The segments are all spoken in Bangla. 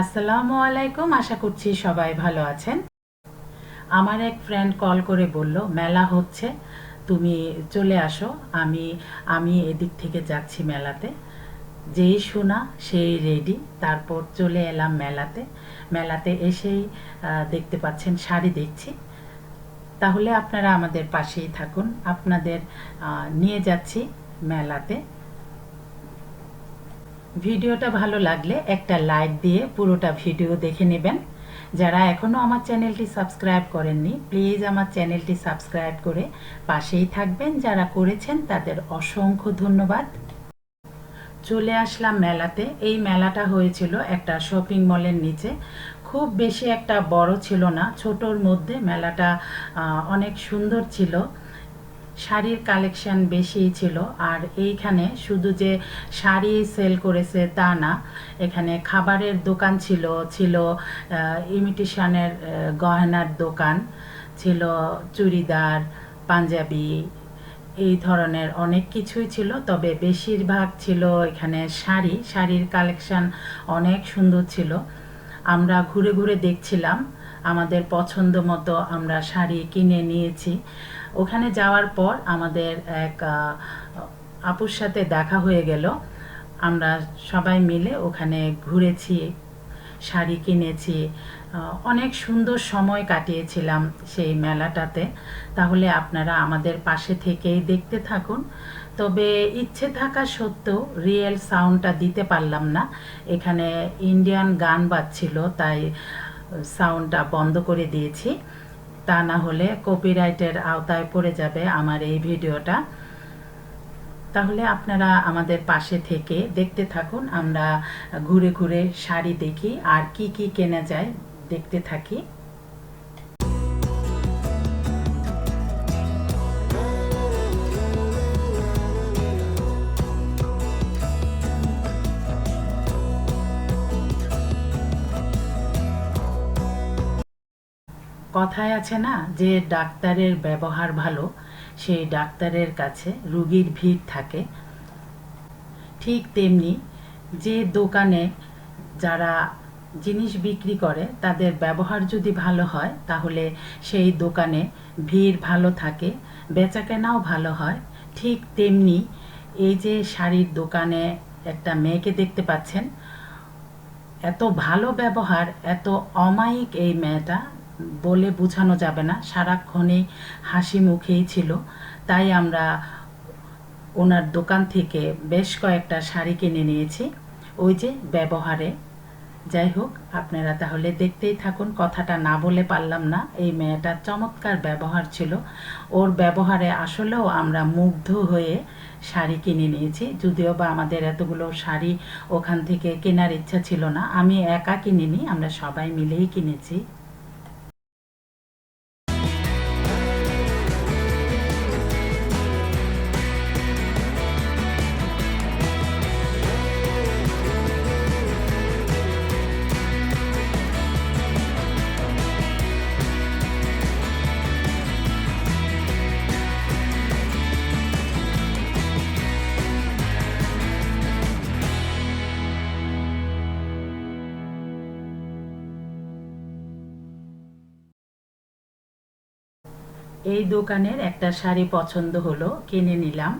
আসসালামু আলাইকুম, আশা করছি সবাই ভালো আছেন। আমার এক ফ্রেন্ড কল করে বলল, মেলা হচ্ছে, তুমি চলে আসো। আমি আমি এদিক থেকে যাচ্ছি মেলাতে। যেই শোনা, সেই রেডি তারপর চলে এলাম মেলাতে। মেলাতে এসেই দেখতে পাচ্ছেন, শাড়ি দেখছি। তাহলে আপনারা আমাদের পাশেই থাকুন। আপনাদের নিয়ে যাচ্ছি মেলাতে। ভিডিওটা ভালো লাগলে একটা লাইক দিয়ে পুরোটা ভিডিও দেখে নেবেন। যারা এখনও আমার চ্যানেলটি সাবস্ক্রাইব করেননি, প্লিজ আমার চ্যানেলটি সাবস্ক্রাইব করে পাশেই থাকবেন। যারা করেছেন, তাদের অসংখ্য ধন্যবাদ। চলে আসলাম মেলাতে। এই মেলাটা হয়েছিল একটা শপিং মলের নিচে। খুব বেশি একটা বড় ছিল না, ছোটোর মধ্যে মেলাটা অনেক সুন্দর ছিল। শাড়ির কালেকশন বেশি ছিল। আর এইখানে শুধু যে শাড়ি সেল করেছে তা না, এখানে খাবারের দোকান ছিল ছিল ইমিটেশনের গহনার দোকান, ছিল চুড়িদার, পাঞ্জাবি, এই ধরনের অনেক কিছুই ছিল। তবে বেশিরভাগ ছিল এখানে শাড়ি, শাড়ির কালেকশন অনেক সুন্দর ছিল। আমরা ঘুরে ঘুরে দেখছিলাম, আমাদের পছন্দ মতো আমরা শাড়ি কিনে নিয়েছি। ওখানে যাওয়ার পর আমাদের এক আপুর সাথে দেখা হয়ে গেল। আমরা সবাই মিলে ওখানে ঘুরেছি, শাড়ি কিনেছি। অনেক সুন্দর সময় কাটিয়েছিলাম সেই মেলাটাতে। তাহলে আপনারা আমাদের পাশে থেকেই দেখতে থাকুন। তবে ইচ্ছে থাকা সত্ত্বেও রিয়েল সাউন্ডটা দিতে পারলাম না। এখানে ইন্ডিয়ান গান বাজছিল, তাই সাউন্ডটা বন্ধ করে দিয়েছি। তা না হলে কপিরাইটের আওতায় পড়ে যাবে আমার এই ভিডিওটা। তাহলে আপনারা আমাদের পাশে থেকে দেখতে থাকুন, আমরা ঘুরে ঘুরে শাড়ি দেখি, আর কি কি কেনা যায় দেখতে থাকি। কথায় আছে না যে ডাক্তারের ব্যবহার ভালো, সেই ডাক্তারের কাছে রুগীর ভিড় থাকে। ঠিক তেমনি যে দোকানে যারা জিনিস বিক্রি করে, তাদের ব্যবহার যদি ভালো হয়, তাহলে সেই দোকানে ভিড় ভালো থাকে, বেচাকেনাও ভালো হয়। ঠিক তেমনি এই যে শাড়ির দোকানে একটা মেয়েকে দেখতে পাচ্ছেন, এত ভালো ব্যবহার, এত অমায়িক এই মেয়েটা বলে বোঝানো যাবে না। সারাক্ষণই হাসি মুখেই ছিল। তাই আমরা ওনার দোকান থেকে বেশ কয়েকটা শাড়ি কিনে নিয়েছি। ওই যে ব্যবহারে। যাই হোক, আপনারা তাহলে দেখতেই থাকুন। কথাটা না বলে পারলাম না। এই মেয়েটার চমৎকার ব্যবহার ছিল। ওর ব্যবহারে আসলেও আমরা মুগ্ধ হয়ে শাড়ি কিনে নিয়েছি। যদিও বা আমাদের এতগুলো শাড়ি ওখান থেকে কেনার ইচ্ছা ছিল না। আমি একা কিনিনি, আমরা সবাই মিলেই কিনেছি। এই দোকানের একটা শাড়ি পছন্দ হলো কিনে নিলাম।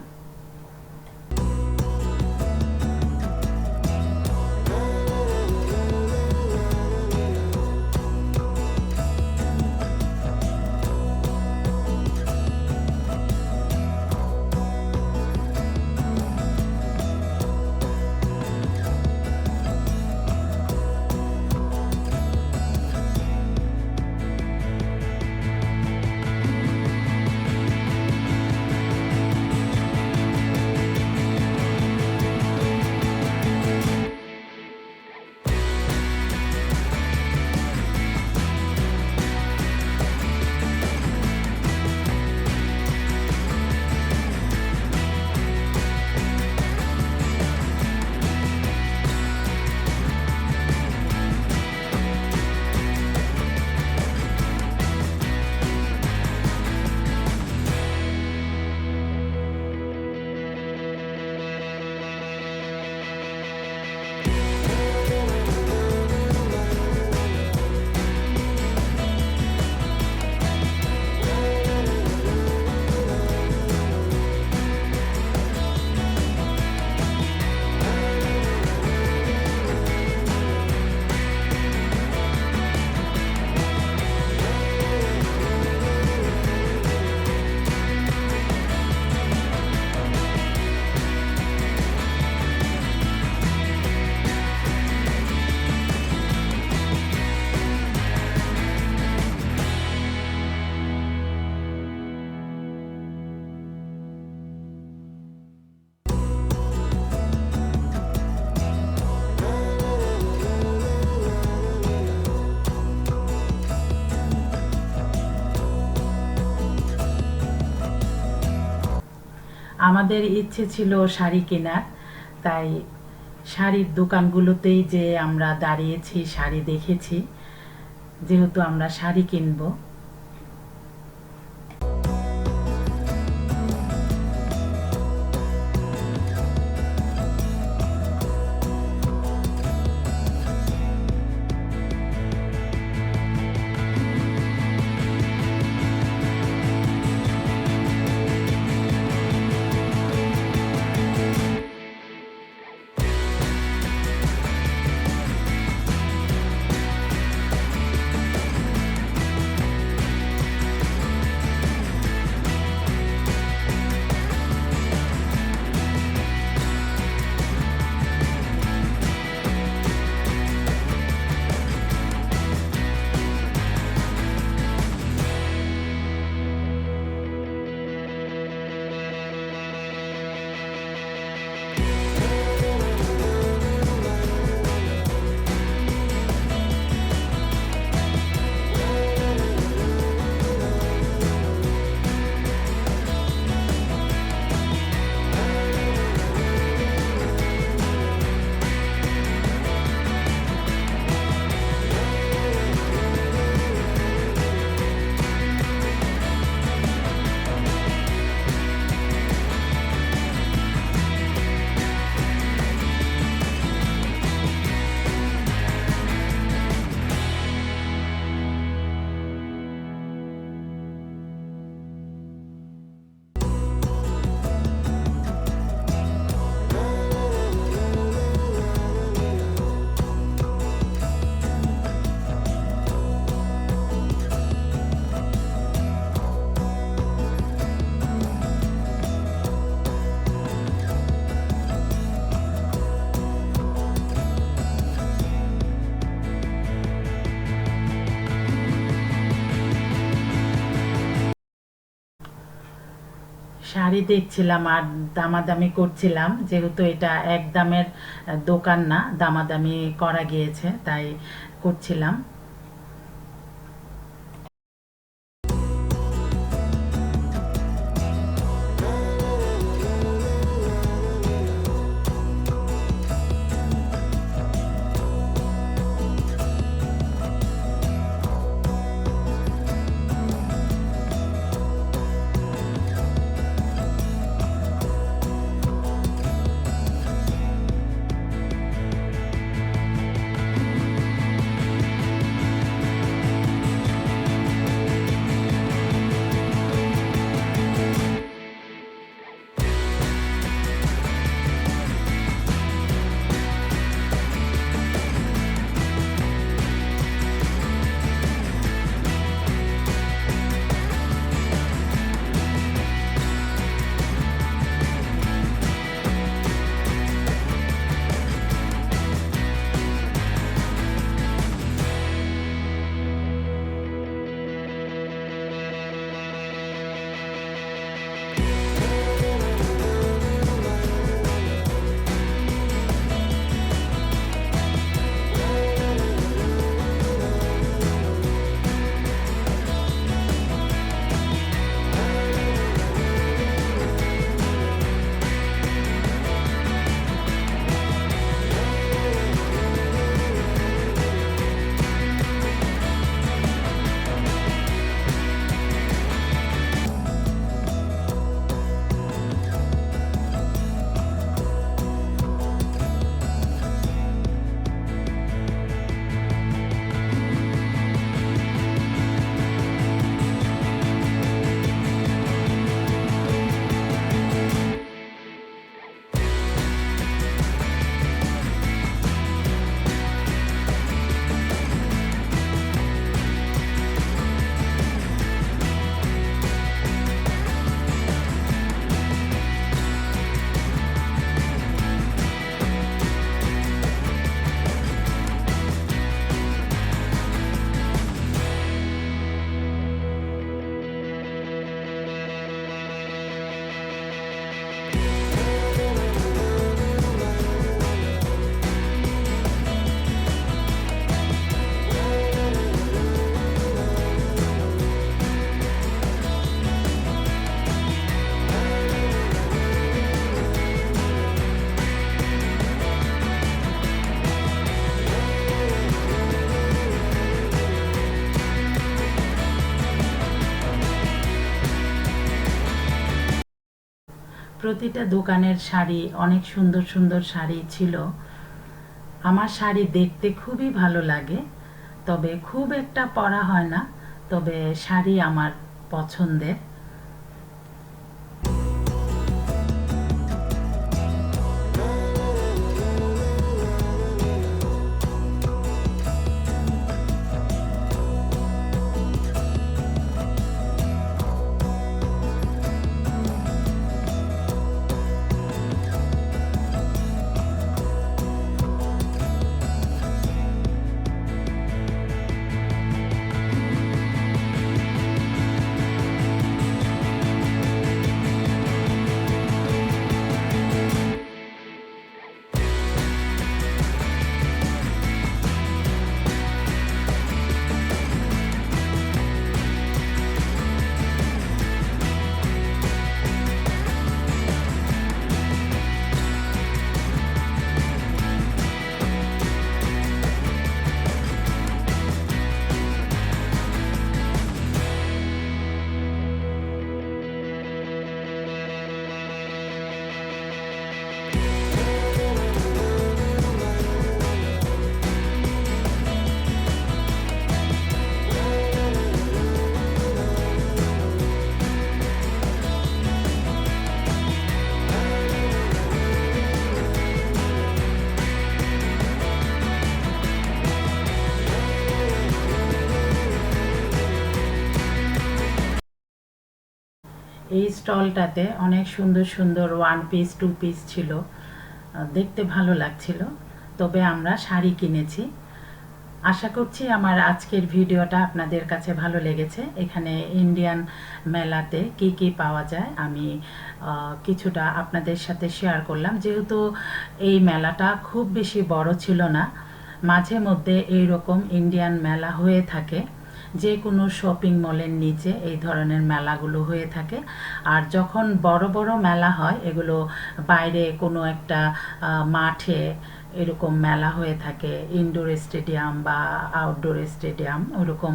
আমাদের ইচ্ছে ছিল শাড়ি কেনার, তাই শাড়ির দোকানগুলোতেই যে আমরা দাঁড়িয়েছি, শাড়ি দেখেছি, যেহেতু আমরা শাড়ি কিনবো। শাড়ি দেখছিলাম আর দামাদামি করছিলাম, যেহেতু এটা এক দামের দোকান না, দামাদামি করা গিয়েছে, তাই করছিলাম। প্রতিটা দোকানের শাড়ি অনেক সুন্দর সুন্দর শাড়ি ছিল। আমার শাড়ি দেখতে খুবই ভালো লাগে, তবে খুব একটা পরা হয় না। তবে শাড়ি আমার পছন্দের। স্টলটাতে অনেক সুন্দর সুন্দর ওয়ান পিস টু পিস ছিল। দেখতে ভালো লাগছিল। তবে আমরা শাড়ি কিনেছি। আশা করছি আমার আজকের ভিডিওটা আপনাদের কাছে ভালো লেগেছে। এখানে ইন্ডিয়ান মেলাতে কি কি পাওয়া যায় আমি কিছুটা আপনাদের সাথে শেয়ার করলাম। যেহেতু এই মেলাটা খুব বেশি বড় ছিল না, মাঝে মধ্যে এই রকম ইন্ডিয়ান মেলা হয়ে থাকে। যে কোনো শপিং মলের নিচে এই ধরনের মেলাগুলো হয়ে থাকে। আর যখন বড় বড় মেলা হয়, এগুলো বাইরে কোনো একটা মাঠে এরকম মেলা হয়ে থাকে ইনডোর স্টেডিয়াম বা আউটডোর স্টেডিয়াম ওরকম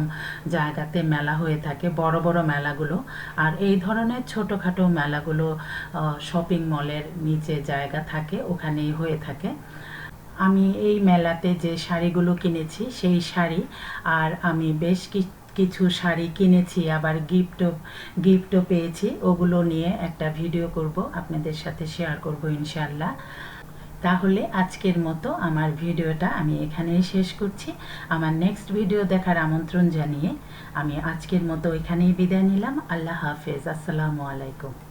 জায়গাতে মেলা হয়ে থাকে, বড় বড় মেলাগুলো। আর এই ধরনের ছোটোখাটো মেলাগুলো শপিং মলের নিচে জায়গা থাকে, ওখানেই হয়ে থাকে। আমি এই মেলাতে যে শাড়িগুলো কিনেছি, সেই শাড়ি আর আমি বেশ কিছু শাড়ি কিনেছি, আবার গিফটও গিফটও পেয়েছি। ওগুলো নিয়ে একটা ভিডিও করব, আপনাদের সাথে শেয়ার করব ইনশাল্লাহ তাহলে আজকের মতো আমার ভিডিওটা আমি এখানেই শেষ করছি। আমার নেক্সট ভিডিও দেখার আমন্ত্রণ জানিয়ে আমি আজকের মতো এখানেই বিদায় নিলাম। আল্লাহ হাফেজ। আসসালামু আলাইকুম।